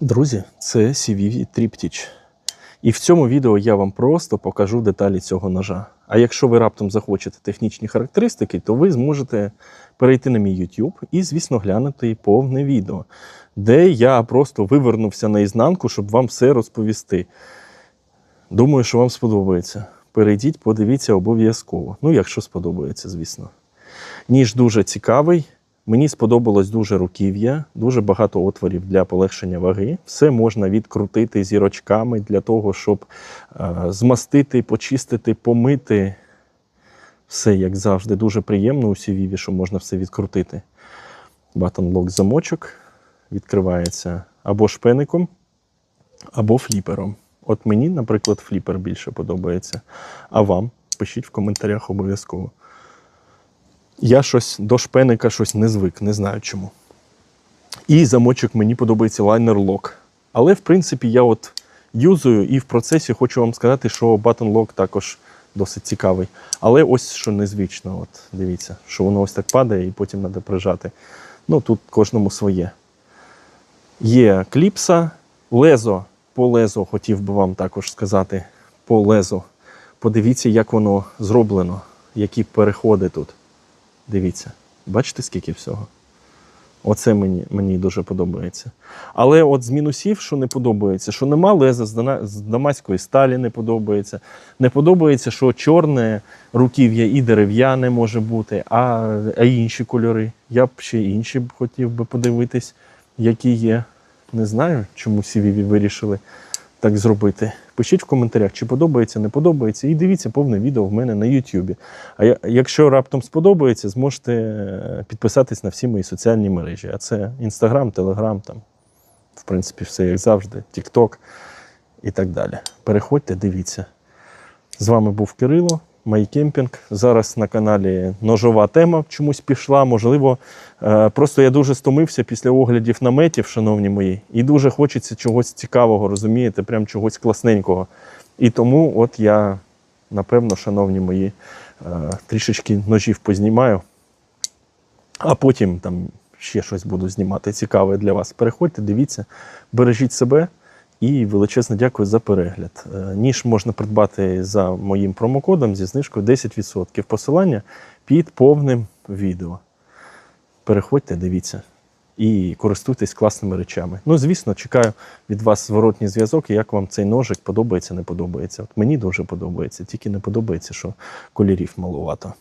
Друзі, це CVV Triptych. І в цьому відео я вам просто покажу деталі цього ножа. А якщо ви раптом захочете технічні характеристики, то ви зможете перейти на мій YouTube і, звісно, глянути повне відео, де я просто вивернувся наізнанку, щоб вам все розповісти. Думаю, що вам сподобається. Перейдіть, подивіться обов'язково. Ну, якщо сподобається, звісно. Ніж дуже цікавий. Мені сподобалось дуже руків'я, дуже багато отворів для полегшення ваги. Все можна відкрутити зірочками для того, щоб е, змастити, почистити, помити. Все, як завжди, дуже приємно у CVV, що можна все відкрутити. Lock замочок відкривається або шпеником, або фліпером. От мені, наприклад, фліпер більше подобається. А вам пишіть в коментарях обов'язково. Я щось до шпеника щось не звик, не знаю чому. І замочок мені подобається лайнер Lock. Але, в принципі, я от юзую і в процесі хочу вам сказати, що Button Lock також досить цікавий. Але ось що незвично, от дивіться, що воно ось так падає і потім треба прижати. Ну, тут кожному своє. Є кліпса, лезо по лезо, хотів би вам також сказати, по лезо. Подивіться, як воно зроблено, які переходи тут. Дивіться, бачите, скільки всього? Оце мені, мені дуже подобається. Але от з мінусів, що не подобається, що нема леза з, дамаської сталі не подобається. Не подобається, що чорне руків'я і дерев'яне може бути, а, а інші кольори. Я б ще інші хотів би подивитись, які є. Не знаю, чому CVV вирішили так зробити. Пишіть в коментарях, чи подобається, не подобається, і дивіться повне відео в мене на YouTube. А якщо раптом сподобається, зможете е, підписатись на всі мої соціальні мережі. А це Instagram, Telegram, там, в принципі, все як завжди, TikTok і так далі. Переходьте, дивіться. З вами був Кирило, Майкемпінг. Зараз на каналі ножова тема чомусь пішла. Можливо, е, просто я дуже стомився після оглядів наметів, шановні мої, і дуже хочеться чогось цікавого, розумієте, прям чогось класненького. І тому, от я, напевно, шановні мої, е, трішечки ножів познімаю, а потім там ще щось буду знімати цікаве для вас. Переходьте, дивіться, бережіть себе. І величезне дякую за перегляд. Е, Ніж можна придбати за моїм промокодом зі знижкою 10%. Посилання під повним відео. Переходьте, дивіться і користуйтесь класними речами. Ну, звісно, чекаю від вас зворотній зв'язок, як вам цей ножик подобається, не подобається. От мені дуже подобається, тільки не подобається, що кольорів малувато.